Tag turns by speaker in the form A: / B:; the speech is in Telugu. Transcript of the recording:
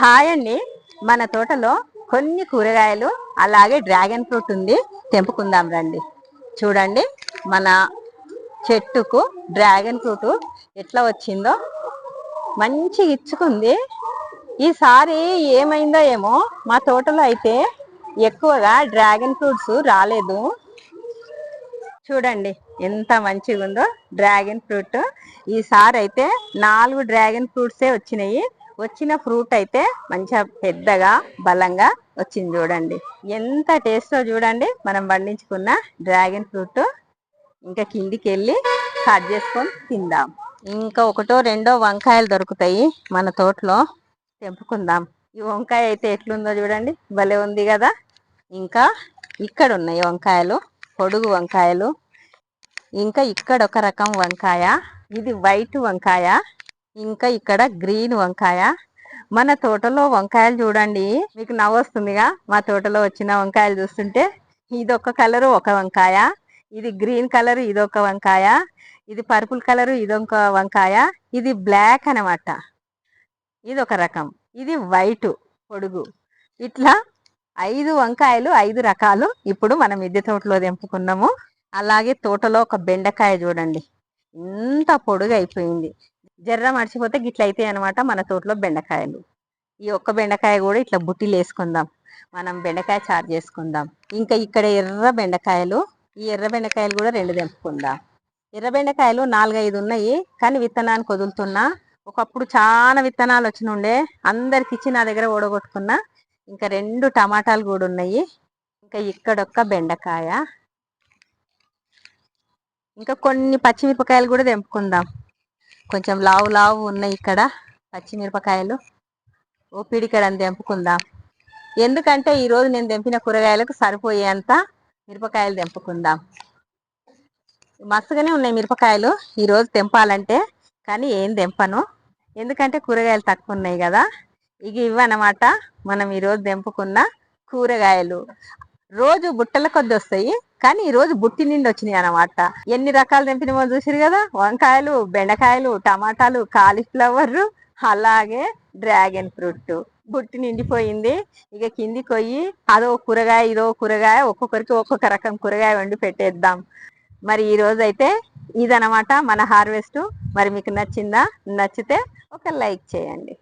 A: హాయ్ అండి. మన తోటలో కొన్ని కూరగాయలు అలాగే డ్రాగన్ ఫ్రూట్ ఉంది. తెంపుకుందాం రండి. చూడండి మన చెట్టుకు డ్రాగన్ ఫ్రూట్ ఎట్లా వచ్చిందో. మంచి ఇచ్చుకుంది. ఈసారి ఏమైందో ఏమో మా తోటలో అయితే ఎక్కువగా డ్రాగన్ ఫ్రూట్స్ రాలేదు. చూడండి ఎంత మంచిగా ఉందో డ్రాగన్ ఫ్రూట్. ఈసారి అయితే నాలుగు డ్రాగన్ ఫ్రూట్సే వచ్చినాయి. వచ్చిన ఫ్రూట్ అయితే మంచిగా పెద్దగా బలంగా వచ్చింది చూడండి. ఎంత టేస్టో చూడండి. మనం పండించుకున్న డ్రాగన్ ఫ్రూట్. ఇంకా కిందికి వెళ్ళి కట్ చేసుకొని తిందాం. ఇంకా ఒకటో రెండో వంకాయలు దొరుకుతాయి మన తోటలో. తెంపుకుందాం. ఈ వంకాయ అయితే ఎట్లుందో చూడండి. భలే ఉంది కదా. ఇంకా ఇక్కడ ఉన్నాయి వంకాయలు. పొడుగు వంకాయలు. ఇంకా ఇక్కడ ఒక రకం వంకాయ. ఇది వైట్ వంకాయ. ఇంకా ఇక్కడ గ్రీన్ వంకాయ. మన తోటలో వంకాయలు చూడండి. మీకు నవ్వొస్తుందిగా? మా తోటలో వచ్చిన వంకాయలు చూస్తుంటే ఇది ఒక కలరు ఒక వంకాయ. ఇది గ్రీన్ కలర్ ఇది ఒక వంకాయ. ఇది పర్పుల్ కలర్ ఇదొక వంకాయ. ఇది బ్లాక్ అనమాట ఇది ఒక రకం. ఇది వైట్ పొడుగు. ఇట్లా ఐదు వంకాయలు ఐదు రకాలు ఇప్పుడు మనం మిద్దె తోటలో తెంపుకున్నాము. అలాగే తోటలో ఒక బెండకాయ చూడండి. ఇంత పొడుగు అయిపోయింది జర్ర మర్చిపోతే గిట్ల అవుతాయి అనమాట మన తోటలో బెండకాయలు. ఈ ఒక్క బెండకాయ కూడా ఇట్లా బుట్టిలు వేసుకుందాం మనం బెండకాయ చారు చేసుకుందాం. ఇంకా ఇక్కడ ఎర్ర బెండకాయలు ఈ ఎర్ర బెండకాయలు కూడా రెండు తెంపుకుందాం. ఎర్ర బెండకాయలు నాలుగైదు ఉన్నాయి కానీ విత్తనానికి వదులుతున్నా. ఒకప్పుడు చాలా విత్తనాలు వచ్చి ఉండే అందరికి ఇచ్చి నా దగ్గర ఓడగొట్టుకున్నా ఇంకా రెండు టమాటాలు కూడా ఉన్నాయి. ఇంకా ఇక్కడొక్క బెండకాయ. ఇంకా కొన్ని పచ్చిమిరపకాయలు కూడా తెంపుకుందాం. కొంచెం లావు లావు ఉన్నాయి ఇక్కడ పచ్చిమిరపకాయలు. ఓ పిడికడని తెంపుకుందాం. ఎందుకంటే ఈరోజు నేను తెంపిన కూరగాయలకు సరిపోయేంత మిరపకాయలు తెంపుకుందాం. మస్తుగానే ఉన్నాయి మిరపకాయలు ఈరోజు తెంపాలంటే కానీ ఏం తెంపను. ఎందుకంటే కూరగాయలు తక్కువ ఉన్నాయి కదా. ఇక ఇవన్నమాట మనం ఈరోజు తెంపుకున్న కూరగాయలు. రోజు బుట్టల కొద్ది వస్తాయి కానీ ఈ రోజు బుట్టి నిండి వచ్చినాయి అనమాట ఎన్ని రకాలు తెంపినామో చూసిరు కదా? వంకాయలు బెండకాయలు టమాటాలు కాలీఫ్లవర్ అలాగే డ్రాగన్ ఫ్రూట్. బుట్టి నిండిపోయింది. ఇక కింది కొయ్యి అదో కూరగాయ ఇదో కూరగాయ ఒక్కొక్కరికి ఒక్కొక్క రకం కూరగాయ వండి పెట్టేద్దాం. మరి ఈ రోజు అయితే ఇదనమాట మన హార్వెస్ట్. మరి మీకు నచ్చిందా? నచ్చితే ఒక లైక్ చేయండి.